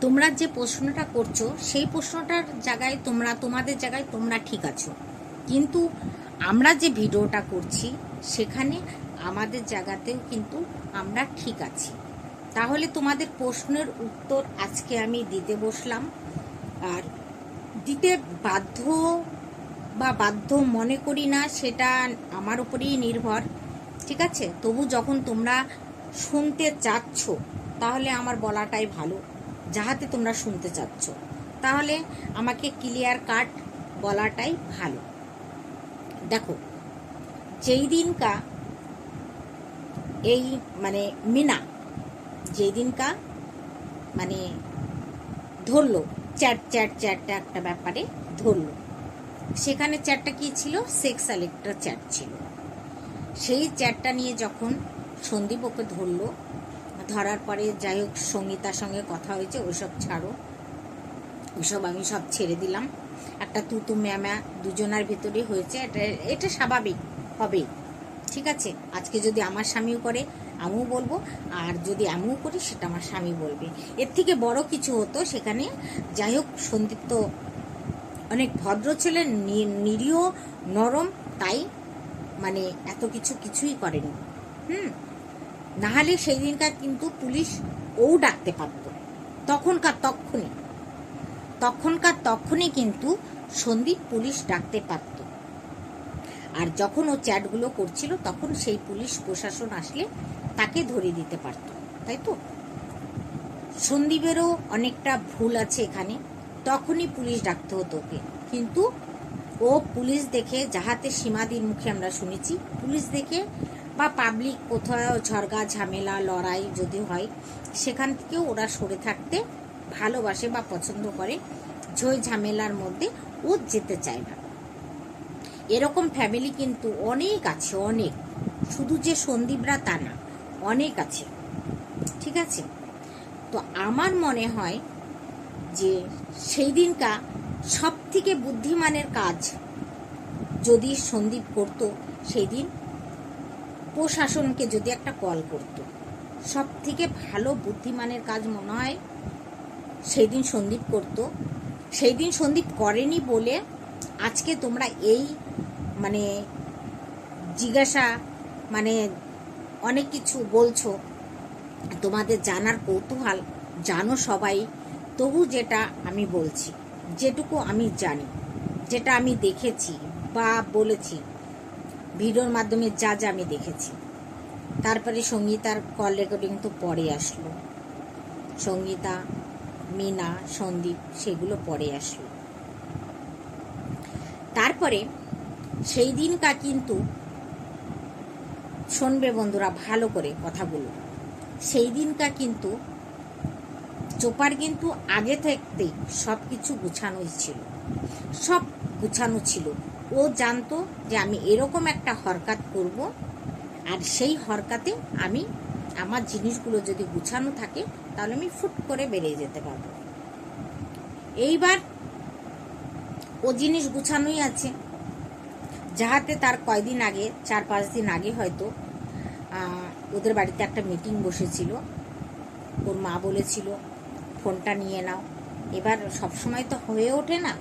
তোমরা যে প্রশ্নটা করছ, সেই প্রশ্নটার জায়গায় তোমরা, তোমাদের জায়গায় তোমরা ঠিক আছো। কিন্তু আমরা যে ভিডিওটা করছি, সেখানে আমাদের জায়গাতেও কিন্তু আমরা ঠিক আছি। তাহলে তোমাদের প্রশ্নের উত্তর আজকে আমি দিতে বসলাম। আর দিতে বাধ্য বা বাধ্য মনে করি না, সেটা আমার উপরেই নির্ভর, ঠিক আছে? তবু যখন তোমরা শুনতে চাচ্ছ, তাহলে আমার বলাটাই ভালো। যাহাতে তোমরা শুনতে চাচ্ছ। তাহলে আমাকে ক্লিয়ার কাট বলাটাই ভালো। দেখো, যেই দিনকা এই মানে মিনা, যেই দিনকা মানে ধরলো, চ্যাট চ্যাট চ্যাটটা একটা ব্যাপারে ধরলো। সেখানে চ্যাটটা কি ছিল? সেক্সাল একটা চ্যাট ছিল। সেই চ্যাটটা নিয়ে যখন সন্দীপ ওকে ধরলো ধরার পরে যাই হোক, সঙ্গীতার সঙ্গে কথা হয়েছে, ওইসব ছাড়ো। ওইসব আমি সব ছেড়ে দিলাম। একটা তুতু ম্যামা দুজনার ভিতরে হয়েছে, এটা এটা স্বাভাবিক, হবে। ঠিক আছে? আজকে যদি আমার স্বামীও করে, আমিও বলব। আর যদি আমিও করি, সেটা আমার স্বামী বলবে। এর থেকে বড় কিছু হতো সেখানে, যাই হোক, সন্দীপ তো অনেক ভদ্র ছিলেন, নি- নিরীহ, নরম, তাই মানে এত কিছু কিছুই করেনি। হুম? নাহলে সেই দিনকার কিন্তু পুলিশ ও ডাকতে পারত। তখনকার তক্ষণে। তখনকার তখনই কিন্তু সন্দীপ পুলিশ ডাকতে পারত। আর যখন ও চ্যাটগুলো করছিল, তখন সেই পুলিশ প্রশাসন আসলে তাকে ধরে দিতে পারত, তাই তো? সন্দীপেরও অনেকটা ভুল আছে এখানে। তখনই পুলিশ ডাকতে হতো ওকে। কিন্তু ও পুলিশ দেখে যাহাতে সীমাদির মুখে আমরা শুনেছি, পুলিশ দেখে বা পাবলিক কোথাও ঝরগা ঝামেলা, লড়াই যদি হয়, সেখান থেকেও ওরা সরে থাকতে ভালোবাসে বা পছন্দ করে। ঝই ঝামেলার মধ্যে ও যেতে চায় না। এরকম ফ্যামিলি কিন্তু অনেক আছে, অনেক। শুধু যে সন্দীপরা তা না, অনেক আছে। ঠিক আছে? তো আমার মনে হয় যে সেই দিনটা সব থেকে বুদ্ধিমানের কাজ যদি সন্দীপ করতো সেই দিন প্রশাসনকে যদি একটা কল করত সব থেকে ভালো বুদ্ধিমানের কাজ মনে হয় সেই দিন সন্দীপ করতো। সেই দিন সন্দীপ করেনি বলে আজকে তোমরা এই মানে জিজ্ঞাসা মানে অনেক কিছু বলছো, তোমাদের জানার কৌতূহল জানো সবাই। তবু যেটা আমি বলছি, যেটুকু আমি জানি, যেটা আমি দেখেছি বা বলেছি ভিডিওর মাধ্যমে যা যা আমি দেখেছি। তারপরে সঙ্গীতার কল রেকর্ডিং তো পরে আসলো। সঙ্গীতা, মিনা, সন্দীপ, সেগুলো পরে আসলো। তারপরে সেই দিনকা কিন্তু শুনবে বন্ধুরা ভালো করে কথাগুলো। সেই দিনকা কিন্তু চোপার কিন্তু আগে থাকতেই সব কিছু গুছানোই ছিল। সব গুছানো ছিল। ও জানতো যে আমি এরকম একটা হরকাত করব, আর সেই হরকাতে আমি আমার জিনিসগুলো যদি গুছানো থাকে, তাহলে আমি ফুট করে বেরিয়ে যেতে পারব। এইবার ও জিনিস গুছানোই আছে। যাহাতে তার কয়দিন আগে, চার পাঁচ দিন আগে হয়তো ওদের বাড়িতে একটা মিটিং বসেছিল। ওর মা বলেছিল, ফোনটা নিয়ে নাও। এবার সবসময় তো হয়ে ওঠে না।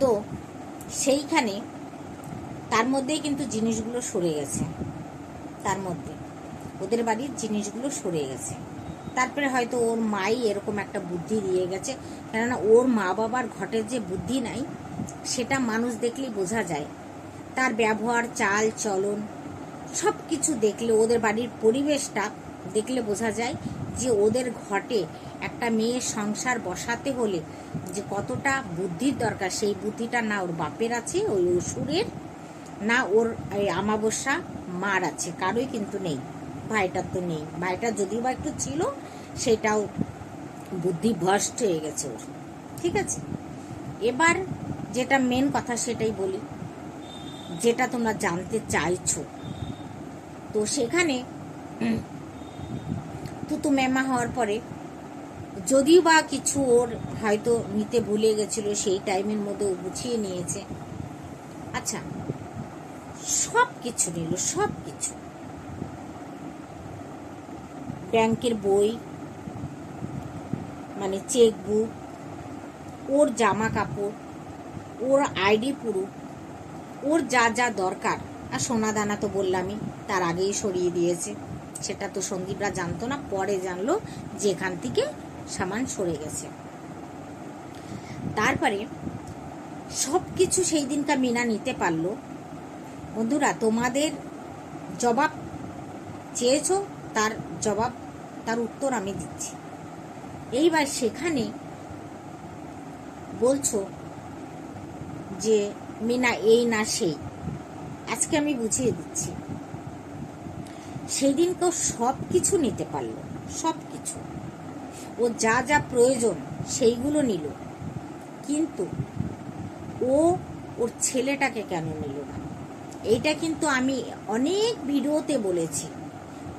তো সেইখানে, তার মধ্যেই কিন্তু জিনিসগুলো সরে গেছে। তার মধ্যে। ওদের বাড়ির জিনিসগুলো সরে গেছে। তারপরে হয়তো ওর মাই এরকম একটা বুদ্ধি দিয়ে গেছে। কেননা ওর মা বাবার ঘটের যে বুদ্ধি নাই, সেটা মানুষ দেখলেই বোঝা যায়। তার ব্যবহার, চাল, চলন সব কিছু দেখলে, ওদের বাড়ির পরিবেশটা দেখলে বোঝা যায় যে ওদের ঘটে একটা মেয়ের সংসার বসাতে হলে যে কতটা বুদ্ধির দরকার, সেই বুদ্ধিটা না ওর বাপের আছে, ওই অসুরের, না ওর এই আমাবস্যা মার আছে, কারোই কিন্তু নেই, ভাইটার তো নেই। ভাইটা যদিও বা একটু ছিল, সেটাও বুদ্ধি ভ্রষ্ট হয়ে গেছে ওর, ঠিক আছে? এবার যেটা মেন কথা সেটাই বলি, যেটা তোমরা জানতে চাইছো। তো সেখানে, তুতু মেমা হওয়ার পরে যদিও বা কিছু ওর হয়তো নিতে ভুলে গেছিল, সেই টাইমের মধ্যে ও গুছিয়ে নিয়েছে। আচ্ছা সব কিছু নিল সব কিছু ব্যাংকের বই মানে চেক বুক ওর জামা কাপড় ওর আইডি প্রুফ, ওর যা যা দরকার। আর সোনা দানা তো বললামই, তার আগেই সরিয়ে দিয়েছে। সেটা তো সন্দীপরা জানতো না, পরে জানলো যে এখান থেকে সামান সরে গেছে। তারপরে সব কিছু সেই দিনটা মিনা নিতে পারল। বন্ধুরা, তোমাদের জবাব চেয়েছো, তার জবাব, তার উত্তর আমি দিচ্ছি। এইবার সেখানে বলছো যে, মিনা, এই না সেই। আজকে আমি বুঝিয়ে দিচ্ছি। সেদিন কেউ সব কিছু নিতে পারল সব কিছু ও যা যা প্রয়োজন সেইগুলো নিল। কিন্তু ও ওর ছেলেটাকে কেন নিল না? এইটা কিন্তু আমি অনেক ভিডিওতে বলেছি।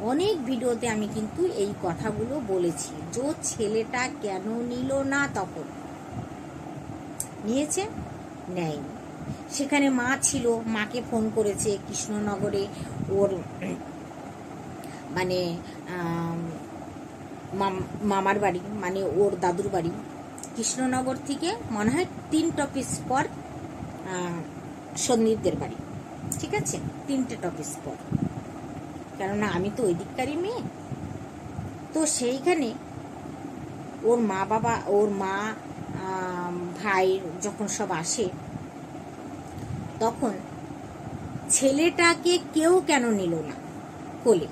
অনেক ভিডিওতে আমি কিন্তু এই কথাগুলো বলেছি। যে ছেলেটা কেন নিল না তখন? নিয়েছে? নেয়নি। সেখানে মা ছিল, মাকে ফোন করেছে কৃষ্ণনগরে। ওর মানে মামার বাড়ি মানে ওর দাদুর বাড়ি। কৃষ্ণনগর থেকে মনে হয় তিন টপিস পর সন্দীপদের বাড়ি। ঠিক আছে? তিনটে টপিস পর। কেননা আমি তো ওই দিককারই মেয়ে। তো সেইখানে ওর মা বাবা, ওর মা ভাই যখন সব আসে, তখন ছেলেটাকে কেউ কেন নিল না কোলে?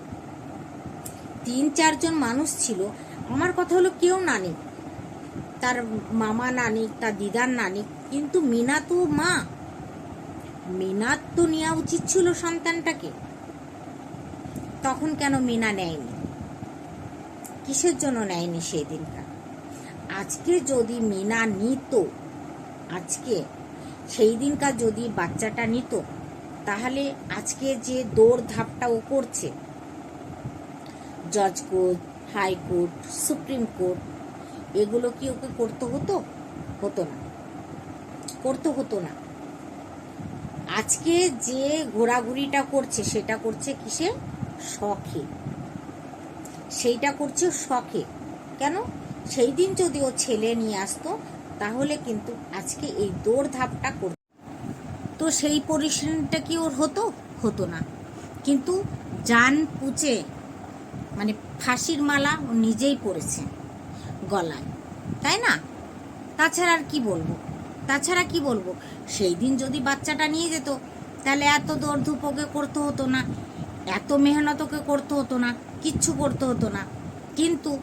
তিন চারজন মানুষ ছিল। আমার কথা হলো কেউ না নিক তার মামা নানিক তার দিদার নানিক কিন্তু মিনা তো মা। মিনার তো নেওয়া উচিত ছিল সন্তানটাকে। তখন কেন মিনা নেয়নি? কিসের জন্য নেয়নি সেই দিনটা আজকে যদি মিনা নিত, আজকে সেই দিনকার যদি বাচ্চাটা নিত, তাহলে আজকে যে দৌড় ধাপটা ও করছে জজ কোর্ট হাইকোর্ট, সুপ্রিম কোর্ট, এগুলো কি ওকে করতে হতো? হতো না। করতে হতো না। আজকে যে ঘোরাঘুরিটা করছে, সেটা করছে কিসে শখে। সেইটা করছে শখে। কেন? সেই দিন যদি ও ছেলে নিয়ে আসতো, তাহলে কিন্তু আজকে এই দৌড় ধাপটা করত। তো সেই পরিশ্রমটা কি ওর হতো? হতো না। কিন্তু জান পুচে মানে ফাঁসির মালা ও নিজেই পড়েছে গলায়। তাই না? তাছাড়া আর কি বলব? তাছাড়া কি বলব? সেই দিন যদি বাচ্চাটা নিয়ে যেত, তাহলে এত দৌড়ধূপ ওকে করতে হতো না, এত মেহনত ওকে করতে হতো না, কিচ্ছু করতে হতো না। কিন্তু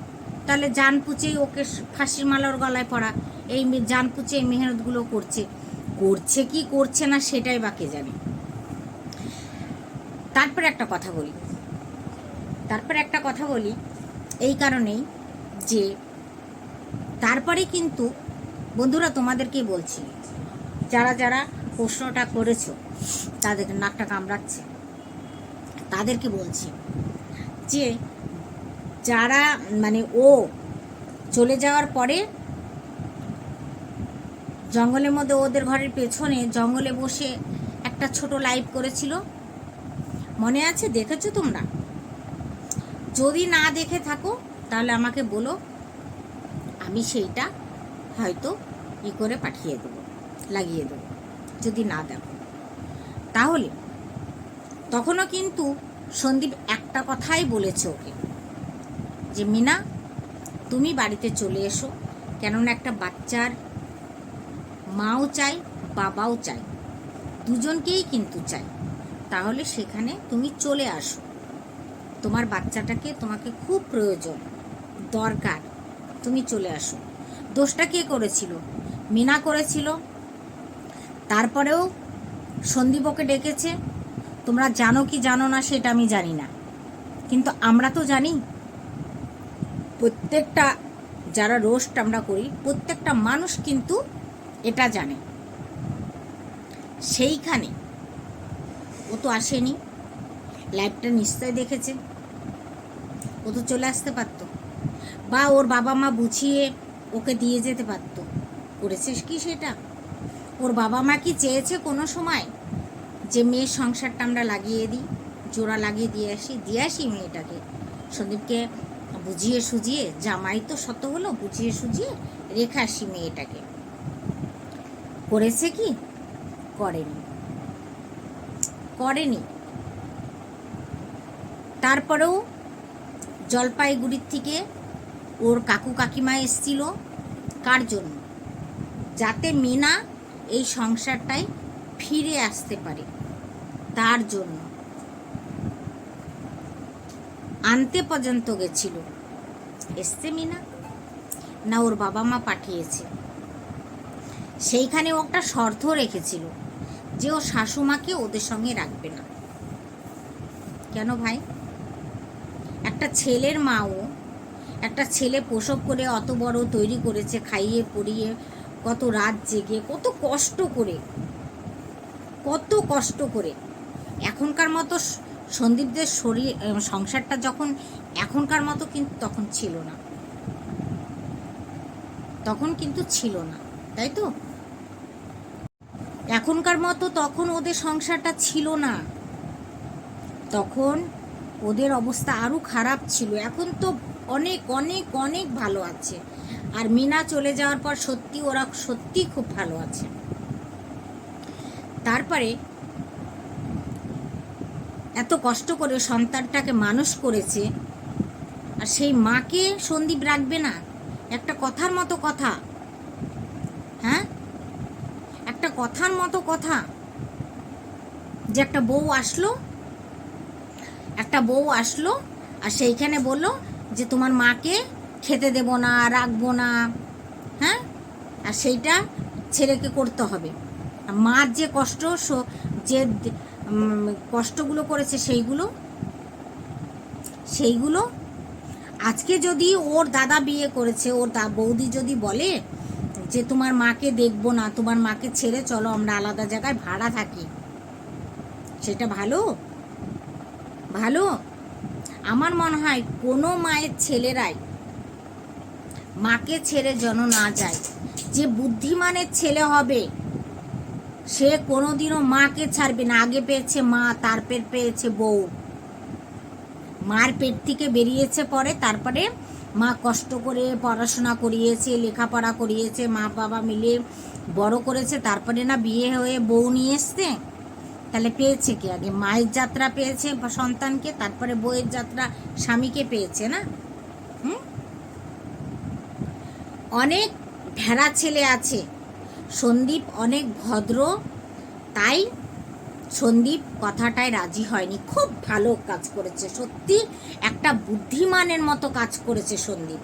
তাহলে জান পুচেই ওকে ফাঁসির মালার গলায় পড়া এই মে- জান পুচে এই মেহনতগুলো করছে। করছে কি করছে না সেটাই বাকে জানে। তারপরে একটা কথা বলি। তারপর একটা কথা বলি, এই কারণেই যে তারপরে কিন্তু বন্ধুরা তোমাদেরকে বলছি, যারা যারা প্রশ্নটা করেছ, তাদের নাকটা কামড়াচ্ছে। তাদেরকে বলছি যে যারা মানে ও চলে যাওয়ার পরে জঙ্গলের মধ্যে ওদের ঘরের পেছনে জঙ্গলে বসে একটা ছোট লাইভ করেছিল। মনে আছে? দেখেছ তোমরা? যদি না দেখে থাকো, তাহলে আমাকে বলো, আমি সেইটা হয়তো ই করে পাঠিয়ে দেবো, লাগিয়ে দেবো, যদি না দেখো। তাহলে, তখনও কিন্তু সন্দীপ একটা কথাই বলেছে ওকে, যে, মিনা, তুমি বাড়িতে চলে এসো, কেননা একটা বাচ্চার মাও চাই বাবাও চাই দুজনকেই কিন্তু চাই তাহলে সেখানে তুমি চলে আসো। তোমার বাচ্চাটাকে তোমাকে খুব প্রয়োজন, দরকার। তুমি চলে আসো। দোষটা কে করেছিল? মিনা করেছিল। তারপরেও সন্দীপকে ডেকেছে। তোমরা জানো কি জানো না সেটা আমি জানি না। কিন্তু আমরা তো জানি। প্রত্যেকটা যারা রোস্ট আমরা করি, প্রত্যেকটা মানুষ কিন্তু এটা জানে। সেইখানে ও তো আসেনি। লাইভটা নিশ্চয় দেখেছে। ও তো চলে আসতে পারতো। বা ওর বাবা মা বুঝিয়ে ওকে দিয়ে যেতে পারতো। করেছিস কি সেটা? ওর বাবা মা কি চেয়েছে কোনো সময় যে মেয়ের সংসারটা আমরা লাগিয়ে দিই, জোড়া লাগিয়ে দিয়ে আসি দিয়ে আসি মেয়েটাকে? সন্দীপকে বুঝিয়ে সুঝিয়ে, জামাই তো শত হলো, বুঝিয়ে সুঝিয়ে রেখে আসি মেয়েটাকে। করেছে কি? করেনি। করেনি। তারপরেও জলপাইগুড়ির থেকে ওর কাকু কাকিমা এসছিল। কার জন্য? যাতে মিনা এই সংসারটায় ফিরে আসতে পারে। তার জন্য। আনতে পর্যন্ত গেছিল। এসছে মিনা। না, ওর বাবা মা পাঠিয়েছে। সেইখানে ও একটা শর্ত রেখেছিল যে ও শাশুমাকে ওদের সঙ্গে রাখবে না। কেন ভাই? একটা ছেলের মাও একটা ছেলে প্রসব করে অত বড় তৈরি করেছে, খাইয়ে পরিয়ে কত রাত জেগে, কত কষ্ট করে, কত কষ্ট করে। এখনকার মতো সন্দীপদের শরীর সংসারটা যখন এখনকার মতো কিন্তু তখন ছিল না। তখন কিন্তু ছিল না, তাই তো? এখনকার মতো তখন ওদের সংসারটা ছিল না। তখন ওদের অবস্থা আরও খারাপ ছিল। এখন তো অনেক অনেক অনেক ভালো আছে। আর মিনা চলে যাওয়ার পর সত্যি ওরা সত্যি খুব ভালো আছে। তারপরে এত কষ্ট করে সন্তানটাকে মানুষ করেছে, আর সেই মাকে সন্দীপ রাখবে না। একটা কথার মতো কথা। হ্যাঁ? একটা কথার মতো কথা। যে একটা বউ আসলো একটা বউ আসলো, আর সেইখানে বলল যে তোমার মাকে খেতে দেব না, রাখব না হ্যাঁ? আর সেইটা ছেলেকে করতে হবে। মার যে কষ্ট যে কষ্টগুলো করেছে সেইগুলো সেইগুলো আজকে যদি ওর দাদা বিয়ে করেছে, ওর দা বৌদি যদি বলে যে তোমার মাকে দেখব না, তোমার মাকে ছেড়ে চলো, আমরা আলাদা জায়গায় ভাড়া থাকি, সেটা ভালো? ভালো? আমার মনে হয় কোনো মায়ের ছেলেরাই মাকে ছেড়ে যেন না যায়। যে বুদ্ধিমানের ছেলে হবে, সে কোনোদিনও মাকে ছাড়বে না। আগে পেয়েছে মা তারপর পেয়েছে বউ। মার পেট থেকে বেরিয়েছে পরে, তারপরে মা কষ্ট করে পড়াশোনা করিয়েছে, লেখাপড়া করিয়েছে, মা বাবা মিলে বড় করেছে, তারপরে না বিয়ে হয়ে বউ নিয়ে এসছে। তাহলে পেয়েছে কি আগে? মায়ের যাত্রা পেয়েছে সন্তানকে, তারপরে বইয়ের যাত্রা স্বামীকে পেয়েছে না? হুম? অনেক ভেড়া ছেলে আছে। সন্দীপ অনেক ভদ্র, তাই সন্দীপ কথাটায় রাজি হয়নি। খুব ভালো কাজ করেছে, সত্যি একটা বুদ্ধিমানের মতো কাজ করেছে সন্দীপ।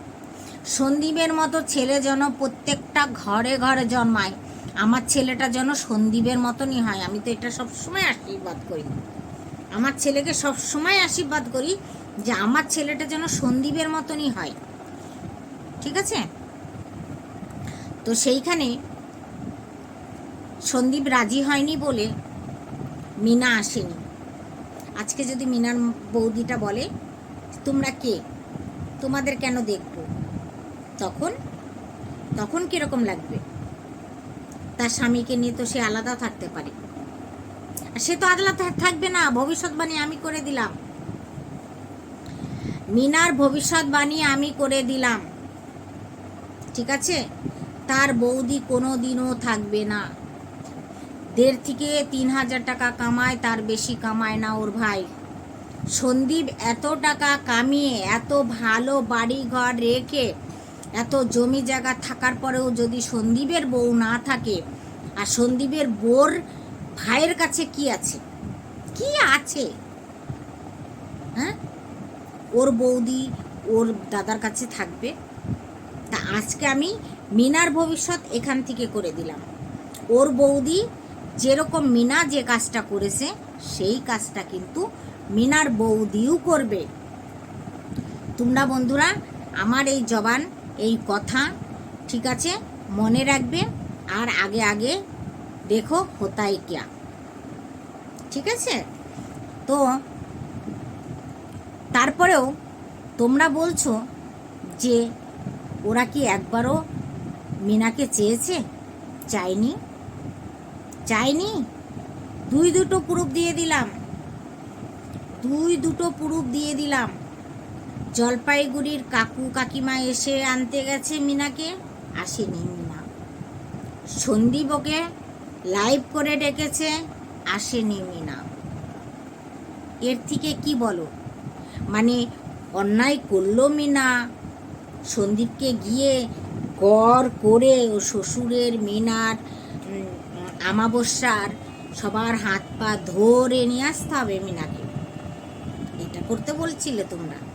সন্দীপের মতো ছেলে যেন প্রত্যেকটা ঘরে ঘরে জন্মায়। আমার ছেলেটা যেন সন্দীপের মতনই হয়। আমি তো এটা সবসময় আশীর্বাদ করি। আমার ছেলেকে সবসময় আশীর্বাদ করি যে আমার ছেলেটা যেন সন্দীপের মতনই হয়। ঠিক আছে? তো সেইখানে সন্দীপ রাজি হয়নি বলে মিনা আসেনি। আজকে যদি মিনার বৌদিটা বলে, তোমরা কে? তোমাদের কেন দেখব? তখন তখন কীরকম লাগবে? তার স্বামীকে নিয়ে তো সে আলাদা থাকতে পারে। সে তো আলাদা থাকবে না ভবিষ্যৎবাণী আমি করে দিলাম। মিনার ভবিষ্যৎবাণী আমি করে দিলাম। ঠিক আছে? তার বৌদি কোনো দিনও থাকবে না। দেড় থেকে তিন হাজার টাকা কামায়, তার বেশি কামায় না ওর ভাই। সন্দীপ এত টাকা কামিয়ে, এত ভালো বাড়ি ঘর রেখে এত জমি জায়গা থাকার পরেও যদি সন্দীপের বউ না থাকে, আর সন্দীপের বোর ভাইয়ের কাছে কি আছে? কি আছে? হ্যাঁ? ওর বৌদি ওর দাদার কাছে থাকবে। তা আজকে আমি মিনার ভবিষ্যৎ এখান থেকে করে দিলাম। ওর বৌদি যেরকম মিনা যে কাজটা করেছে, সেই কাজটা কিন্তু মিনার বৌদিও করবে। তোমরা বন্ধুরা, আমার এই জবান এই কথা, ঠিক আছে? মনে রাখবে আর আগে আগে দেখো হোতাই কিয়া। ঠিক আছে? তো তারপরেও তোমরা বলছো যে ওরা কি একবারও মিনাকে চেয়েছে? চায়নি চাইনি? দুই দুটো প্রুফ দিয়ে দিলাম। দুই দুটো প্রুফ দিয়ে দিলাম। জলপাইগুড়ির কাকু কাকিমা এসে আনতে গেছে মিনাকে, আসেনি মিনা। সন্দীপ ওকে লাইভ করে ডেকেছে, আসেনি মিনা। এর থেকে কি বলো? মানে অন্যায় করল মিনা? সন্দীপকে গিয়ে গড় করে ও শ্বশুরের মিনার আমাবস্যার সবার হাত পা ধরে নিয়ে আসতে হবে মিনাকে। এটা করতে বলছিলে তোমরা?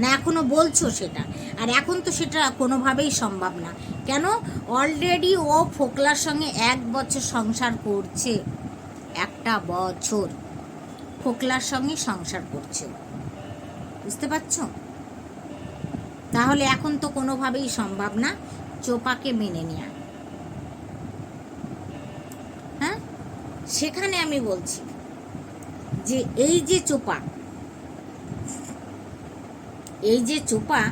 না, এখনও বলছো সেটা। আর এখন তো সেটা কোনোভাবেই সম্ভব না। কেন? অলরেডি ও ফোকলার সঙ্গে এক বছর সংসার করছে। একটা বছর ফোকলার সঙ্গে সংসার করছে। বুঝতে পারছ? তাহলে এখন তো কোনোভাবেই সম্ভব না চোপাকে মেনে নেওয়া হ্যাঁ? সেখানে আমি বলছি যে এই যে চোপা এই যে চোপা,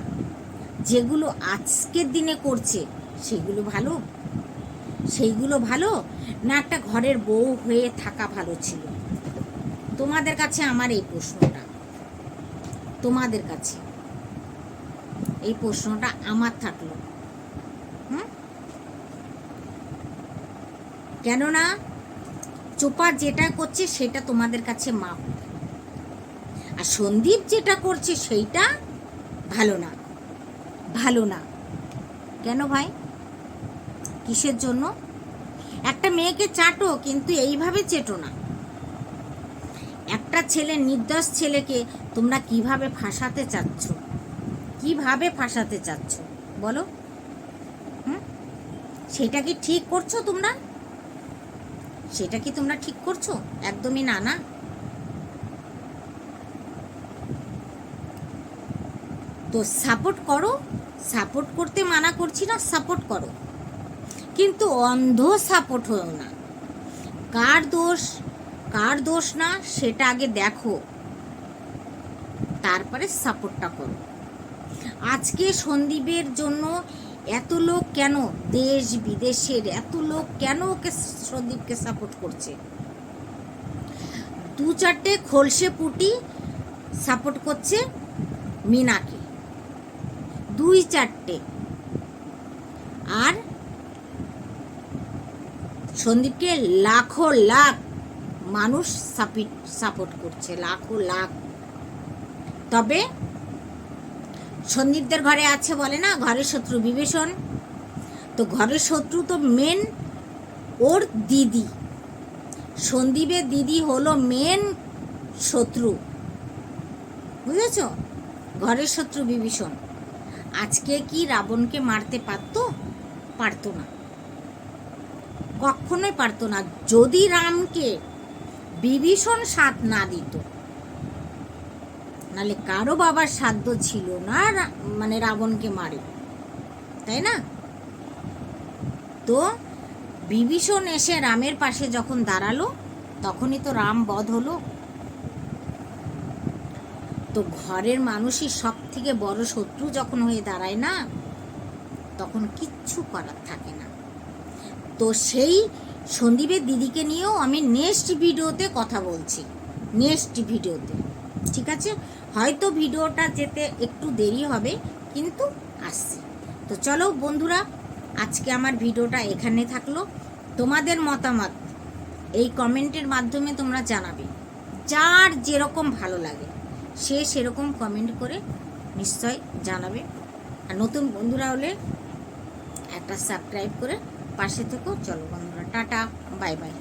যেগুলো আজকের দিনে করছে, সেগুলো ভালো? সেইগুলো ভালো? না একটা ঘরের বউ হয়ে থাকা ভালো ছিল? তোমাদের কাছে আমার এই প্রশ্নটা। তোমাদের কাছে। এই প্রশ্নটা আমার থাকল। কেননা, চোপা যেটা করছে, সেটা তোমাদের কাছে মাপ। আর সন্দীপ যেটা করছে, সেইটা ভালো না। ভালো না। কেন ভাই? কিসের জন্য? একটা মেয়েকে চাটো, কিন্তু এইভাবে চেটো না। একটা ছেলে, নির্দোষ ছেলেকে তোমরা কীভাবে ফাঁসাতে চাচ্ছ? কীভাবে ফাঁসাতে চাচ্ছ? বলো। সেটা কি ঠিক করছ তোমরা? সেটা কি তোমরা ঠিক করছ? একদমই না না। তো সাপোর্ট করো সাপোর্ট করতে মানা করছি না সাপোর্ট করো। কিন্তু অন্ধ সাপোর্ট হও না। কার দোষ কার দোষ না, সেটা আগে দেখো। তারপরে সাপোর্টটা করো। আজকে সন্দীপের জন্য এত লোক কেন, দেশ বিদেশের এত লোক কেন ওকে সন্দীপকে সাপোর্ট করছে? দু চারটে খোলসে পুটি সাপোর্ট করছে মিনাকে। দুই চারটে। আর সন্দীপকে লাখো লাখ মানুষ সাপোর্ট করছে, লাখো লাখ। তবে সন্দীপদের ঘরে আছে বলে না, ঘরের শত্রু বিভীষণ। তো ঘরের শত্রু তো মেন ওর দিদি। সন্দীপের দিদি হলো মেন শত্রু। বুঝেছ? ঘরের শত্রু বিভীষণ। আজকে কি রাবণকে মারতে পারতো? পারতো না। কখনোই পারতো না। যদি রামকে বিভীষণ সাথ না দিত নালে কারও বাবার সাধ্য ছিল না মানে রাবণকে মারে। তাই না? তো বিভীষণ এসে রামের পাশে যখন দাঁড়াল, তখনই তো রাম বধ হলো। তো ঘরের মানুষই সব থেকে বড় শত্রু যখন হয়ে দাঁড়ায় না, তখন কিচ্ছু করার থাকে না। তো সেই সন্দীপের দিদিকে নিয়েও আমি নেক্সট ভিডিওতে কথা বলছি। নেক্সট ভিডিওতে, ঠিক আছে? হয়তো ভিডিওটা যেতে একটু দেরি হবে, কিন্তু আসছে। তো চলো বন্ধুরা, আজকে আমার ভিডিওটা এখানে থাকল। তোমাদের মতামত এই কমেন্টের মাধ্যমে তোমরা জানাবে। যার যেরকম ভালো লাগে। সে সেরকম কমেন্ট করে নিশ্চয় জানাবে। আর নতুন বন্ধুরা হলে একটা সাবস্ক্রাইব করে পাশে থেকেও চলো বন্ধুরা, টাটা বাই বাই